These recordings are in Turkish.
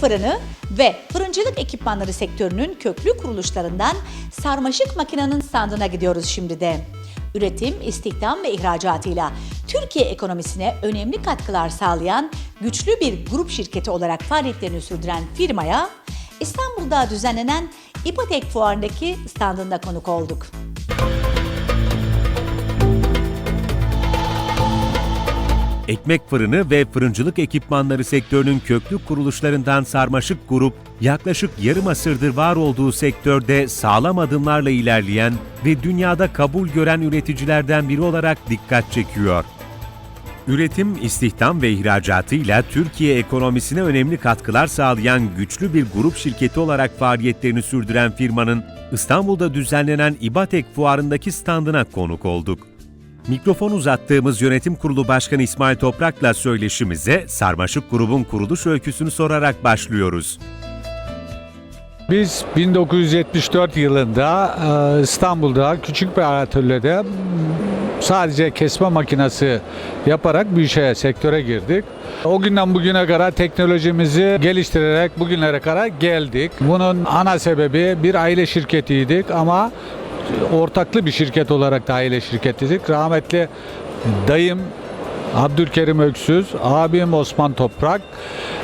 fırını ve fırıncılık ekipmanları sektörünün köklü kuruluşlarından Sarmaşık Makina'nın standına gidiyoruz şimdi de. Üretim, istihdam ve ihracatıyla Türkiye ekonomisine önemli katkılar sağlayan güçlü bir grup şirketi olarak faaliyetlerini sürdüren firmaya İstanbul'da düzenlenen İpotek Fuarı'ndaki standında konuk olduk. Ekmek fırını ve fırıncılık ekipmanları sektörünün köklü kuruluşlarından Sarmaşık Grup, yaklaşık yarım asırdır var olduğu sektörde sağlam adımlarla ilerleyen ve dünyada kabul gören üreticilerden biri olarak dikkat çekiyor. Üretim, istihdam ve ihracatıyla Türkiye ekonomisine önemli katkılar sağlayan güçlü bir grup şirketi olarak faaliyetlerini sürdüren firmanın İstanbul'da düzenlenen İBATEK fuarındaki standına konuk olduk. Mikrofon uzattığımız yönetim kurulu başkanı İsmail Toprak'la söyleşimize Sarmaşık grubun kuruluş öyküsünü sorarak başlıyoruz. Biz 1974 yılında e, İstanbul'da küçük bir atölyede sadece kesme makinesi yaparak bu işe, sektöre girdik. O günden bugüne kadar teknolojimizi geliştirerek bugünlere kadar geldik. Bunun ana sebebi bir aile şirketiydik ama ortaklı bir şirket olarak da aile şirketiydik. Rahmetli dayım Abdülkerim Öksüz, abim Osman Toprak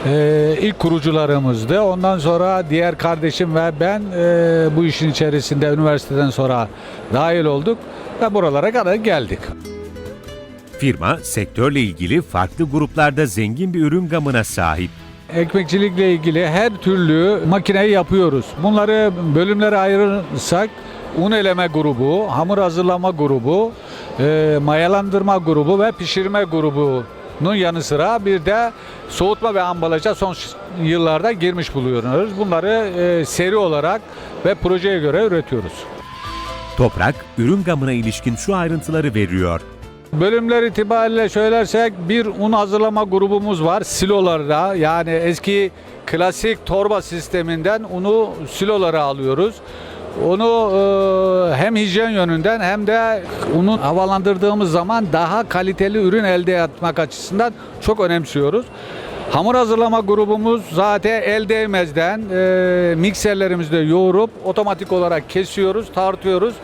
e, ilk kurucularımızdı. Ondan sonra diğer kardeşim ve ben e, bu işin içerisinde üniversiteden sonra dahil olduk ve buralara kadar geldik. Firma, sektörle ilgili farklı gruplarda zengin bir ürün gamına sahip. Ekmekçilikle ilgili her türlü makineyi yapıyoruz. Bunları bölümlere ayırırsak un eleme grubu, hamur hazırlama grubu, e, mayalandırma grubu ve pişirme grubunun yanı sıra bir de soğutma ve ambalaja son yıllarda girmiş bulunuyoruz. Bunları e, seri olarak ve projeye göre üretiyoruz. Toprak, ürün gamına ilişkin şu ayrıntıları veriyor. Bölümler itibariyle söylersek bir un hazırlama grubumuz var silolarda yani eski klasik torba sisteminden unu silolara alıyoruz. Onu e, hem hijyen yönünden hem de unu havalandırdığımız zaman daha kaliteli ürün elde etmek açısından çok önemsiyoruz. Hamur hazırlama grubumuz zaten el değmezden e, mikserlerimizde yoğurup otomatik olarak kesiyoruz, tartıyoruz,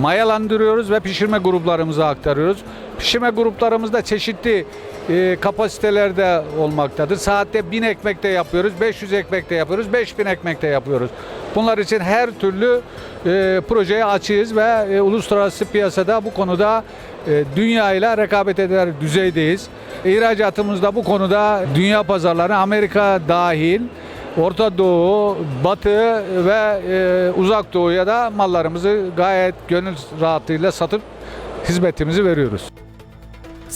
mayalandırıyoruz ve pişirme gruplarımıza aktarıyoruz. Pişirme gruplarımızda çeşitli e, kapasitelerde olmaktadır. Saatte 1000 ekmek de yapıyoruz, 500 ekmek de yapıyoruz, 5000 ekmek de yapıyoruz. Bunlar için her türlü e, projeye açığız ve e, uluslararası piyasada bu konuda e, dünya ile rekabet eder düzeydeyiz. İhracatımızda bu konuda dünya pazarları Amerika dahil Orta Doğu, Batı ve e, Uzak Doğu'ya da mallarımızı gayet gönül rahatlığıyla satıp hizmetimizi veriyoruz.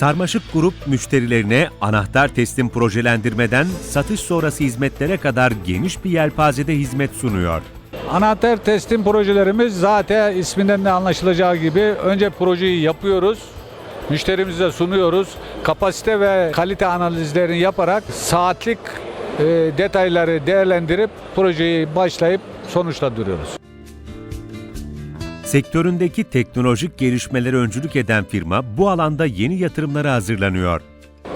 Sarmaşık Grup müşterilerine anahtar teslim projelendirmeden satış sonrası hizmetlere kadar geniş bir yelpazede hizmet sunuyor. Anahtar teslim projelerimiz zaten isminden de anlaşılacağı gibi önce projeyi yapıyoruz. Müşterimize sunuyoruz. Kapasite ve kalite analizlerini yaparak saatlik e, detayları değerlendirip projeyi başlayıp sonuçlandırıyoruz. Sektöründeki teknolojik gelişmelere öncülük eden firma bu alanda yeni yatırımlara hazırlanıyor.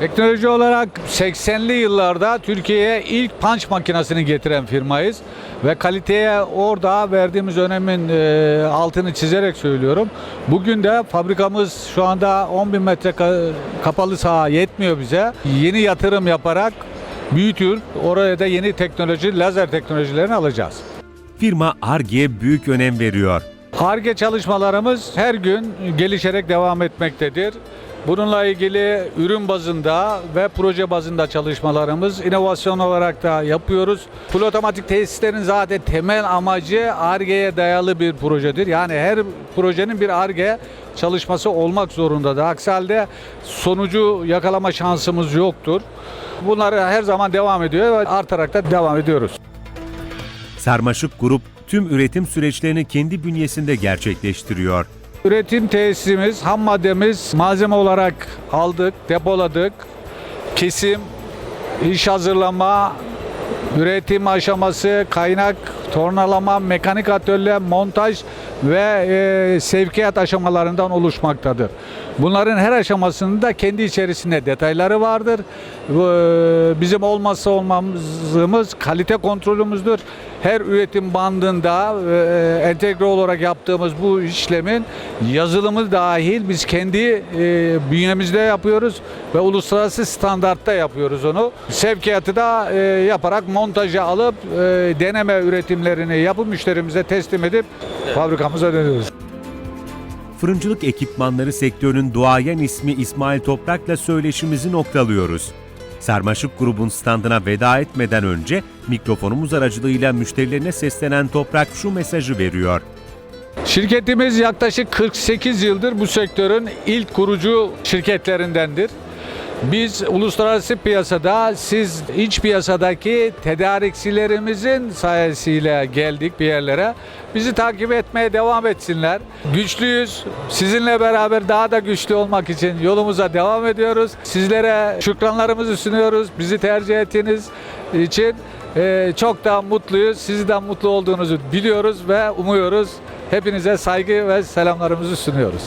Teknoloji olarak 80'li yıllarda Türkiye'ye ilk punch makinesini getiren firmayız ve kaliteye orada verdiğimiz önemin e, altını çizerek söylüyorum. Bugün de fabrikamız şu anda 10 bin metre ka- kapalı saha yetmiyor bize. Yeni yatırım yaparak büyütür. Oraya da yeni teknoloji, lazer teknolojilerini alacağız. Firma ARGE'ye büyük önem veriyor. ARGE çalışmalarımız her gün gelişerek devam etmektedir. Bununla ilgili ürün bazında ve proje bazında çalışmalarımız inovasyon olarak da yapıyoruz. Full otomatik tesislerin zaten temel amacı ARGE'ye dayalı bir projedir. Yani her projenin bir ARGE çalışması olmak zorundadır. Aksi halde sonucu yakalama şansımız yoktur. Bunlar her zaman devam ediyor ve artarak da devam ediyoruz. Sarmaşık Grup tüm üretim süreçlerini kendi bünyesinde gerçekleştiriyor. Üretim tesisimiz, ham maddemiz malzeme olarak aldık, depoladık. Kesim, iş hazırlama, üretim aşaması, kaynak tornalama, mekanik atölye, montaj ve e, sevkiyat aşamalarından oluşmaktadır. Bunların her aşamasında kendi içerisinde detayları vardır. E, Bizim olmazsa olmazımız kalite kontrolümüzdür. Her üretim bandında e, entegre olarak yaptığımız bu işlemin yazılımı dahil biz kendi e, bünyemizde yapıyoruz ve uluslararası standartta yapıyoruz onu. Sevkiyatı da e, yaparak montaja alıp e, deneme üretimlerini yapıp müşterimize teslim edip fabrikamıza dönüyoruz. Fırıncılık ekipmanları sektörünün duayen ismi İsmail Toprak'la söyleşimizi noktalıyoruz. Sarmaşık grubun standına veda etmeden önce mikrofonumuz aracılığıyla müşterilerine seslenen Toprak şu mesajı veriyor. Şirketimiz yaklaşık 48 yıldır bu sektörün ilk kurucu şirketlerindendir. Biz uluslararası piyasada siz iç piyasadaki tedarikçilerimizin sayesiyle geldik bir yerlere. Bizi takip etmeye devam etsinler. Güçlüyüz. Sizinle beraber daha da güçlü olmak için yolumuza devam ediyoruz. Sizlere şükranlarımızı sunuyoruz. Bizi tercih ettiğiniz için e, çok da mutluyuz. Sizden mutlu olduğunuzu biliyoruz ve umuyoruz. Hepinize saygı ve selamlarımızı sunuyoruz.